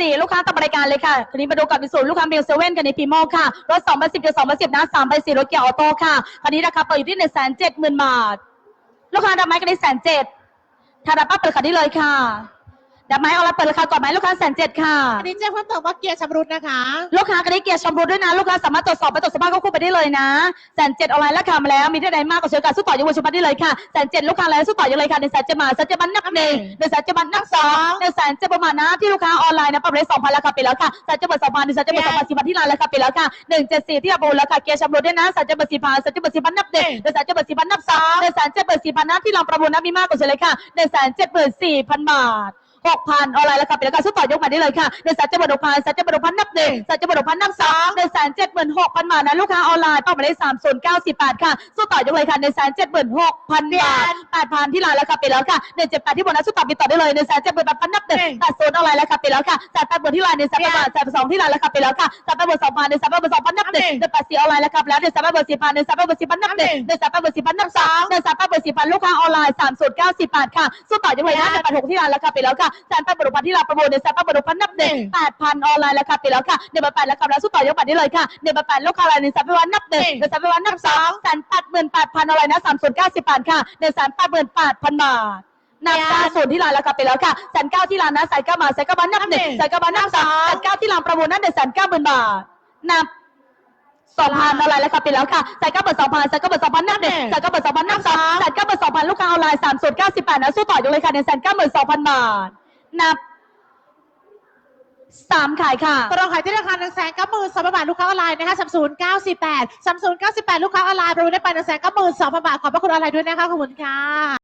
สี่ลูกค้าต่อรายการเลยค่ะคันนี้มาดูกับมิสูลูกค้าเบลเซเว่นกันในพีโมค่ะ รถสองพันสิบกับสองพันสิบนะสามไปสี่รถเกียร์ออโต้ค่ะคันนี้ราคาเปิดอยู่ที่หนึ่งแสนเจ็ดหมื่นบาท ลูกค้าดับไม้กันในแสนเจ็ดถ้าดับป้าเปิดคันนี้เลยค่ะ ดับไม้เอาละเปิดราคาก่อนไหมลูกค้าแสนเจ็ดค่ะ อันนี้แจ้งเพิ่มเติมว่าเกียร์ชำรุดนะคะ ลูกค้าก็ได้เกียร์ชมรุดด้วยนะ ลูกค้าสามารถตรวจสอบไปตรวจสภาพก็คู่ไปได้เลยนะแสนเจ็ดออนไลน์ราคามาแล้ว มีที่ใดมากกว่าเชื้อการสู้ต่อยังวันชมได้เลยค่ะแสนเจ็ดลูกค้าแล้วสู้ต่อยังเลยค่ะในแสนเจ็ดมาแสนเจ็ดมันนับหนึ่งในแสนเจ็ดมันนับสองในแสนเจ็ดประมาณนะที่ลูกค้าออนไลน์นะปรับเลยสองพันราคาไปแล้วค่ะแสนเจ็ดเปิดสองพันในแสนเจ็ดเปิดสองพันสี่พันที่ร้านราคาไปแล้วค่ะหนึ่งเจ็ดสี่ที่อาบูราคาเกียร์ชมรุดด้วยนะแสนเจ็ดเปิดสี่พันแสนเจ็ดเปิดสี่พันนับหนึ่งในแสนเจ็ดเปิดสี่พันนับสองในแสนเจ็ดเปิดสี่พันนะที่เราประมูลนะมีมากกว่าเชื้อเลยค่ะในแสนเจ็ดเปิดสี่พันบาท หกพันออนไลน์ราคาเป็นราคาสู้ต่อยกมาได้เลยค่ะในแสนเจ็ดหมื่นหกพันแสนเจ็ดหมื่นหกพันนับหนึ่งแสนเจ็ดหมื่นหกพันนับสองในแสนเจ็ดหมื่นหกพันบาทนะลูกค้าออนไลน์เป้าหมายเลขสามศูนย์เก้าสิบแปดค่ะสู้ต่อยกเลยค่ะในแสนเจ็ดหมื่นหกพันบาทแปดพันที่ร้านราคาไปแล้วค่ะในเจ็ดแปดที่บนนั้นสู้ต่อมีต่อได้เลยในแสนเจ็ดหมื่นแปดพันนับหนึ่งแปดศูนย์ออนไลน์ราคาไปแล้วค่ะแสนแปดหมื่นที่ร้านในแสนแปดบาทแสนสองที่ร้านราคาไปแล้วค่ะแสนแปดหมื่นสองพันในแสนแปดหมื่นสองพันนับหนึ่งในแปดสี่ออนไลน์ราคาไปแล้วในแสนแปดหมื่นสี่พันในแสนแปดหมื่นสี่พันนับหนึ่งในแสนแปดหมื่นสี่พันนับสองในแสนแปดหมื่นสี่พันลูกค้าออนไลน์สามศูนย์เก้าสิบบาทค่ะสู้ต่อยกเลยนะในแปดหกที่ร้านราคาไปแล้วค่ะแสนแปดหมื่นหกพันที่ร้านประมูลในแสนแปดหมื่นหกพันนับหนึ่งแปดพันออนไลน์ราคาไปแล้วค่ะในแปดแปดราคาแล้วสู้ต่อยกบัตรได้เลยค่ะในแปดแปดลูกค้าออนไลน์ในแสนแปดวันนับหนึ่งในแสนแปดวันนับสองแสนแปดหมื่นแปดพันออนไลน์นะสามศูนย์เก้าสิบบาทค่ะในแสนแปดหมื่นแปดพันบาทนับเก้าศูนย์ที่ร้านราคาไปแล้วค่ะแสนเก้าที่ร้านนะแสนเก้าบาทแสนเก้าบาทนับหนึ่งแสนเก้าบาทนับสองแสนเก้าที่ร้านประมูลนั่นเด็ดแสนเก้าหมื่นบาทนับสองพันอะไรราคาไปแล้วค่ะแสนเก้าเปิดสองพันแสนเก้าเปิดสองพันนับหนึ่งแสนเก้าเปิดสองพันนับสองแสนเก้าเปิดสองพันลูกค้าออนไลน์สามศูนย์เก้าสิบแปดนะสู้ต่ออยู่เลยค่ะในแสนเก้าหมื่นสองพันบาท นับสามขายค่ะตรองขายที่ราคาหนึ่งแสนเก้าหมื่นสองพันบาทลูกค้าออนไลน์นะคะสามศูนย์เก้าสี่แปดสามศูนย์เก้าสิบแปดลูกค้าออนไลน์ประมูลได้ไปหนึ่งแสนเก้าหมื่นสองพันบาทขอบพระคุณออนไลน์ด้วยนะคะขอบคุณค่ะ